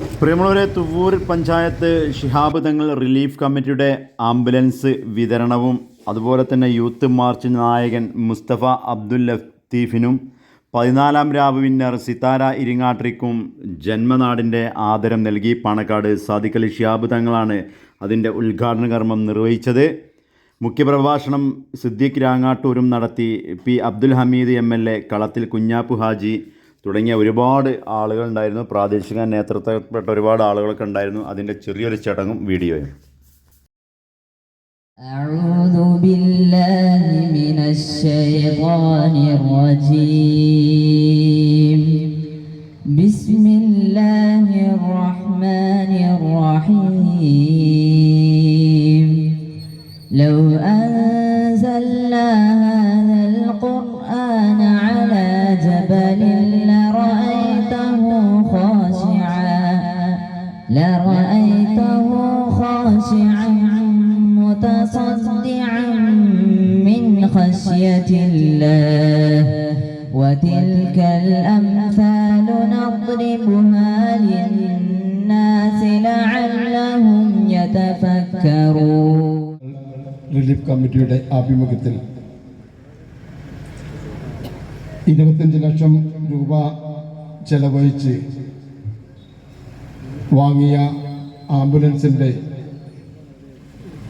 പ്രിയമുള്ളവരെ തുവൂർ പഞ്ചായത്ത് ഷിഹാബ് തങ്ങൾ റിലീഫ് കമ്മിറ്റിയുടെ ആംബുലൻസ് വിതരണവും അതുപോലെ തന്നെ യൂത്ത് മാർച്ച് നായകൻ മുസ്തഫ അബ്ദുൽ ലത്തീഫിനും പതിനാലാം രാവ് സിതാര ഇരിങ്ങാട്രിക്കും ജന്മനാടിന്റെ ആദരം നൽകി പാണക്കാട് സാദിഖലി ശിഹാബ് തങ്ങളാണ് അതിന്റെ ഉദ്ഘാടന കർമ്മം നിർവഹിച്ചത്. മുഖ്യപ്രഭാഷണം സിദ്ദീഖ് രാങ്ങാട്ടൂരും നടത്തി. P Abdul Hameed M L A Kalathil Kunjappu Haji തുടങ്ങിയ ഒരുപാട് ആളുകൾ ഉണ്ടായിരുന്നു പ്രാദേശിക നേതൃത്വപ്പെട്ട ഒരുപാട് ആളുകളൊക്കെ ഉണ്ടായിരുന്നു അതിൻ്റെ ചെറിയൊരു ചടങ്ങും വീഡിയോയും أعوذ بالله من الشيطان الرجيم بسم الله الرحمن الرحيم الله وتلك الأمثال نضربها للناس لعلهم يتفكرون റിലീഫ് കമ്മിറ്റിയുടെ ആഭിമുഖ്യത്തിൽ ഇരുപത്തഞ്ച് ലക്ഷം രൂപ ചെലവഴിച്ച് വാങ്ങിയ ആംബുലൻസിൻ്റെ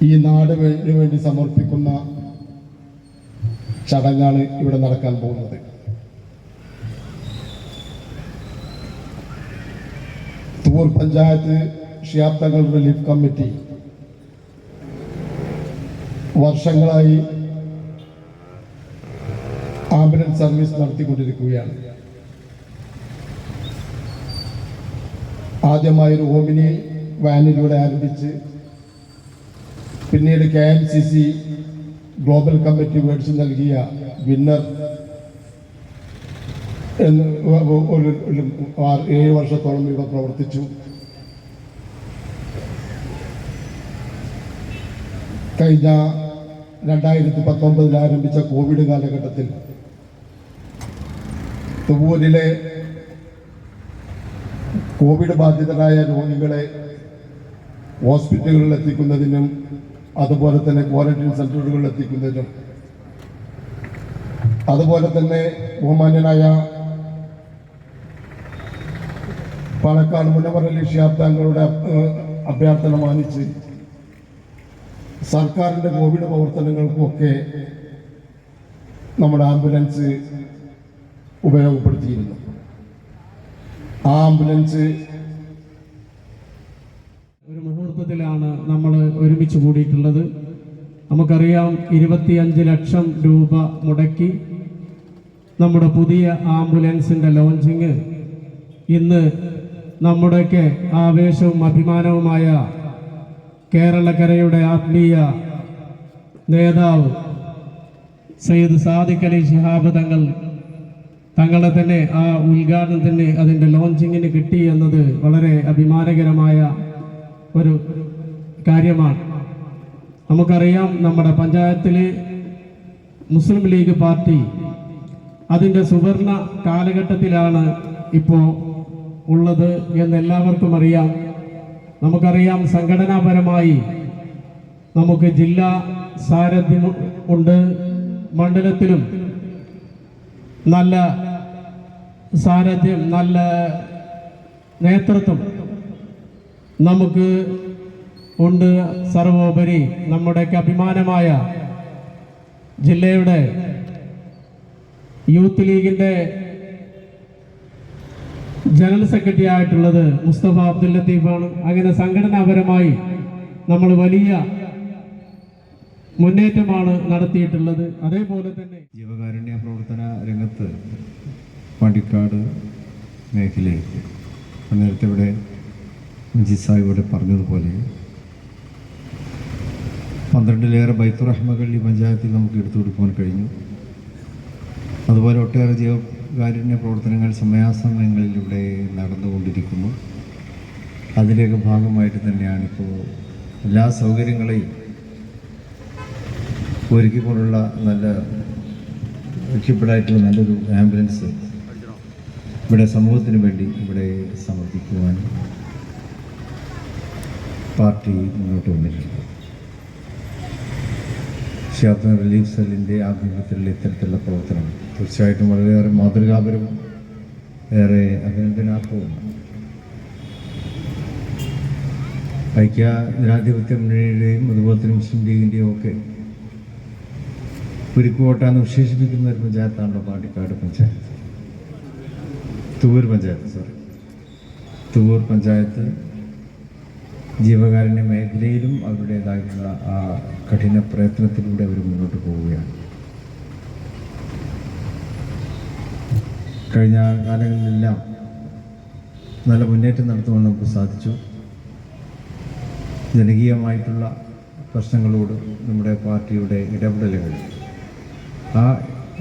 ഈ നാട് വേ- വേണ്ടി സമർപ്പിക്കുന്ന ചടങ്ങാണ് ഇവിടെ നടക്കാൻ പോകുന്നത്. തൂർ പഞ്ചായത്ത് ഷിയാബ്തങ്ങൾ റിലീഫ് കമ്മിറ്റി വർഷങ്ങളായി ആംബുലൻസ് സർവീസ് നടത്തിക്കൊണ്ടിരിക്കുകയാണ്. ആദ്യമായി ഒരു ഓമിനി വാനിലൂടെ ആരംഭിച്ച് പിന്നീട് K M C C global committee മേടിച്ച് നൽകിയ വിന്നർ എന്ന് ഒരു ഏഴ് വർഷത്തോളം ഇവ പ്രവർത്തിച്ചു. കഴിഞ്ഞ രണ്ടായിരത്തി പത്തൊമ്പതിൽ ആരംഭിച്ച കോവിഡ് കാലഘട്ടത്തിൽ തുവൂരിലെ കോവിഡ് ബാധിതരായ രോഗികളെ ഹോസ്പിറ്റലുകളിൽ എത്തിക്കുന്നതിനും അതുപോലെ തന്നെ ക്വാറന്റൈൻ സെന്ററുകളിൽ എത്തിക്കുന്നതിനും അതുപോലെ തന്നെ ബഹുമാന്യനായ പാലക്കാട് മുനവറലി ഷിയാബ് താങ്കളുടെ അഭ്യർത്ഥന മാനിച്ച് സർക്കാരിന്റെ കോവിഡ് പ്രവർത്തനങ്ങൾക്കുമൊക്കെ നമ്മുടെ ആംബുലൻസ് ഉപയോഗപ്പെടുത്തിയിരുന്നു. ആ ആംബുലൻസ് മുഹൂർത്തത്തിലാണ് നമ്മൾ ഒരുമിച്ച് കൂടിയിട്ടുള്ളത്. നമുക്കറിയാം ഇരുപത്തിയഞ്ച് ലക്ഷം രൂപ മുടക്കി നമ്മുടെ പുതിയ ആംബുലൻസിന്റെ ലോഞ്ചിങ്. ഇന്ന് നമ്മുടെയൊക്കെ ആവേശവും അഭിമാനവുമായ കേരളക്കരയുടെ ആത്മീയ നേതാവ് സയ്യിദ് സാദിഖ് അലി ശിഹാബ് തങ്ങൾ തങ്ങളെ തന്നെ ആ ഉദ്ഘാടനത്തിന് അതിന്റെ ലോഞ്ചിങ്ങിന് കിട്ടി എന്നത് വളരെ അഭിമാനകരമായ ഒരു കാര്യമാണ്. നമുക്കറിയാം നമ്മുടെ പഞ്ചായത്തിൽ മുസ്ലിം ലീഗ് പാർട്ടി അതിന്റെ സുവർണ കാലഘട്ടത്തിലാണ് ഇപ്പോൾ ഉള്ളത് എന്ന് എല്ലാവർക്കും അറിയാം. നമുക്കറിയാം സംഘടനാപരമായി നമുക്ക് ജില്ലാ സാരഥ്യം ഉണ്ട്. മണ്ഡലത്തിലും നല്ല സാരഥ്യം നല്ല നേതൃത്വം നമുക്ക് ഉണ്ട് സർവോപരി നമ്മുടെയൊക്കെ അഭിമാനമായ ജില്ലയുടെ യൂത്ത് ലീഗിന്റെ ജനറൽ സെക്രട്ടറി ആയിട്ടുള്ളത് മുസ്തഫ അബ്ദുൽ ലത്തീഫാണ് അങ്ങനെ സംഘടനാപരമായി നമ്മൾ വലിയ മുന്നേറ്റമാണ് നടത്തിയിട്ടുള്ളത്. അതേപോലെ തന്നെ ജീവകാരുണ്യ പ്രവർത്തന രംഗത്ത് പാണ്ടിക്കാട് മേഖലയിൽ നേരത്തെ ഇവിടെ സാഹിബ് ഇവിടെ പറഞ്ഞതുപോലെ പന്ത്രണ്ടിലേറെ ബൈത്തുറഹ്മകൾ ഈ പഞ്ചായത്തിൽ നമുക്ക് എടുത്തു കൊടുക്കുവാൻ കഴിഞ്ഞു. അതുപോലെ ഒട്ടേറെ ജീവകാരുണ്യ പ്രവർത്തനങ്ങൾ സമയാസമയങ്ങളിലൂടെ നടന്നുകൊണ്ടിരിക്കുന്നു. അതിലേക്ക് ഭാഗമായിട്ട് തന്നെയാണിപ്പോൾ എല്ലാ സൗകര്യങ്ങളെയും ഒരുക്കിക്കൊണ്ടുള്ള നല്ല എക്യുപ്പിഡായിട്ടുള്ള നല്ലൊരു ആംബുലൻസ് ഇവിടെ സമൂഹത്തിന് വേണ്ടി ഇവിടെ സമർപ്പിക്കുവാൻ പാർട്ടി മുന്നോട്ട് വന്നിട്ടുണ്ട്. ഷിയാബ്ദ റിലീഫ് സെല്ലിന്റെ ആഭിമുഖ്യത്തിലുള്ള ഇത്തരത്തിലുള്ള പ്രവർത്തനം തീർച്ചയായിട്ടും വളരെയേറെ മാതൃകാപരവും ഏറെ അഭിനന്ദനാർഹവുമാണ്. ഐക്യ ജനാധിപത്യ മുന്നണിയുടെയും അതുപോലെ തന്നെ മുസ്ലിം ലീഗിന്റെയും ഒക്കെ കുരുക്കുവോട്ടാന്ന് വിശേഷിപ്പിക്കുന്ന ഒരു പഞ്ചായത്താണല്ലോ പാണ്ടിക്കാട് പഞ്ചായത്ത്. തൂവൂർ പഞ്ചായത്ത് സോറി തൂവൂർ പഞ്ചായത്ത് ജീവകാരുണ്യ മേഖലയിലും അവരുടേതായിട്ടുള്ള ആ കഠിന പ്രയത്നത്തിലൂടെ അവർ മുന്നോട്ട് പോവുകയാണ്. കഴിഞ്ഞ കാലങ്ങളിലെല്ലാം നല്ല മുന്നേറ്റം നടത്തുവാൻ നമുക്ക് സാധിച്ചു. ജനകീയമായിട്ടുള്ള പ്രശ്നങ്ങളോട് നമ്മുടെ പാർട്ടിയുടെ ഇടപെടലുകൾ. ആ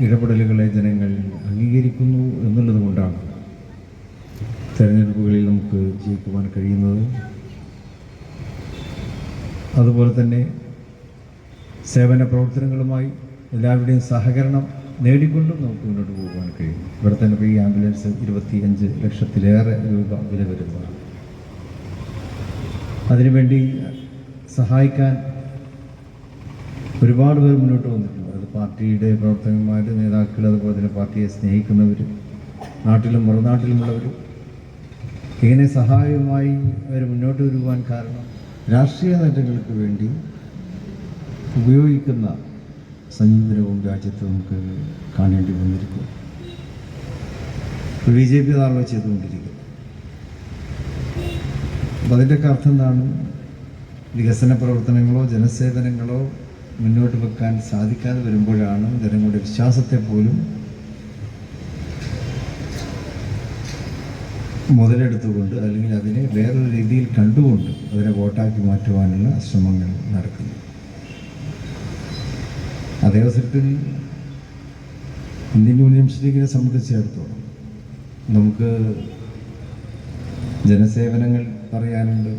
ഇടപെടലുകളെ ജനങ്ങൾ അംഗീകരിക്കുന്നു എന്നുള്ളത് കൊണ്ടാണ് തെരഞ്ഞെടുപ്പുകളിൽ നമുക്ക് ജയിക്കുവാൻ കഴിയുന്നത്. അതുപോലെ തന്നെ സേവന പ്രവർത്തനങ്ങളുമായി എല്ലാവരുടെയും സഹകരണം നേടിക്കൊണ്ടും നമുക്ക് മുന്നോട്ട് പോകാൻ കഴിയും. ഇവിടെ തന്നെ ഈ ആംബുലൻസ് ഇരുപത്തിയഞ്ച് ലക്ഷത്തിലേറെ രൂപ വില വരുന്നതാണ്. അതിനുവേണ്ടി സഹായിക്കാൻ ഒരുപാട് പേർ മുന്നോട്ട് വന്നിട്ടുണ്ട്. അത് പാർട്ടിയുടെ പ്രവർത്തകന്മാർ നേതാക്കൾ അതുപോലെ തന്നെ പാർട്ടിയെ സ്നേഹിക്കുന്നവർ നാട്ടിലും മറുനാട്ടിലുമുള്ളവർ ഇങ്ങനെ സഹായവുമായി അവർ മുന്നോട്ട് വരുവാൻ കാരണം രാഷ്ട്രീയ നേട്ടങ്ങൾക്ക് വേണ്ടി ഉപയോഗിക്കുന്ന സമീപനവും രാജ്യത്ത് നമുക്ക് കാണേണ്ടി വന്നിരിക്കും ബി ജെ പി നാളെ ചെയ്തുകൊണ്ടിരിക്കുന്നത് അപ്പം അതിന്റെയൊക്കെ അർത്ഥം എന്താണ്? വികസന പ്രവർത്തനങ്ങളോ ജനസേവനങ്ങളോ മുന്നോട്ട് വെക്കാൻ സാധിക്കാതെ വരുമ്പോഴാണ് ജനങ്ങളുടെ വിശ്വാസത്തെ പോലും മുതലെടുത്തുകൊണ്ട് അല്ലെങ്കിൽ അതിനെ വേറൊരു രീതിയിൽ കണ്ടുകൊണ്ട് അതിനെ വോട്ടാക്കി മാറ്റുവാനുള്ള ശ്രമങ്ങൾ നടക്കുന്നു. അതേ അവസരത്തിൽ ഇന്ത്യൻ യൂണിയൻ ലീഗിനെ സംബന്ധിച്ചിടത്തോളം നമുക്ക് ജനസേവനങ്ങൾ പറയാനുണ്ട്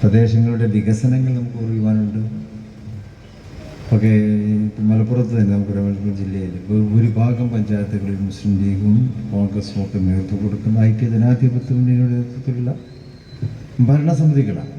പ്രദേശങ്ങളുടെ വികസനങ്ങൾ നമുക്ക് അറിയുവാനുണ്ട് ഇപ്പം മലപ്പുറത്ത് തന്നെ നമുക്ക് മലപ്പുറം ജില്ലയിൽ ഭൂരിഭാഗം പഞ്ചായത്തുകളിൽ മുസ്ലിം ലീഗും കോൺഗ്രസും ഒക്കെ നേതൃത്വം കൊടുക്കുന്ന ഐക്യ ജനാധിപത്യ മുന്നണിയുടെ നേതൃത്വത്തിലുള്ള ഭരണസമിതികളാണ്.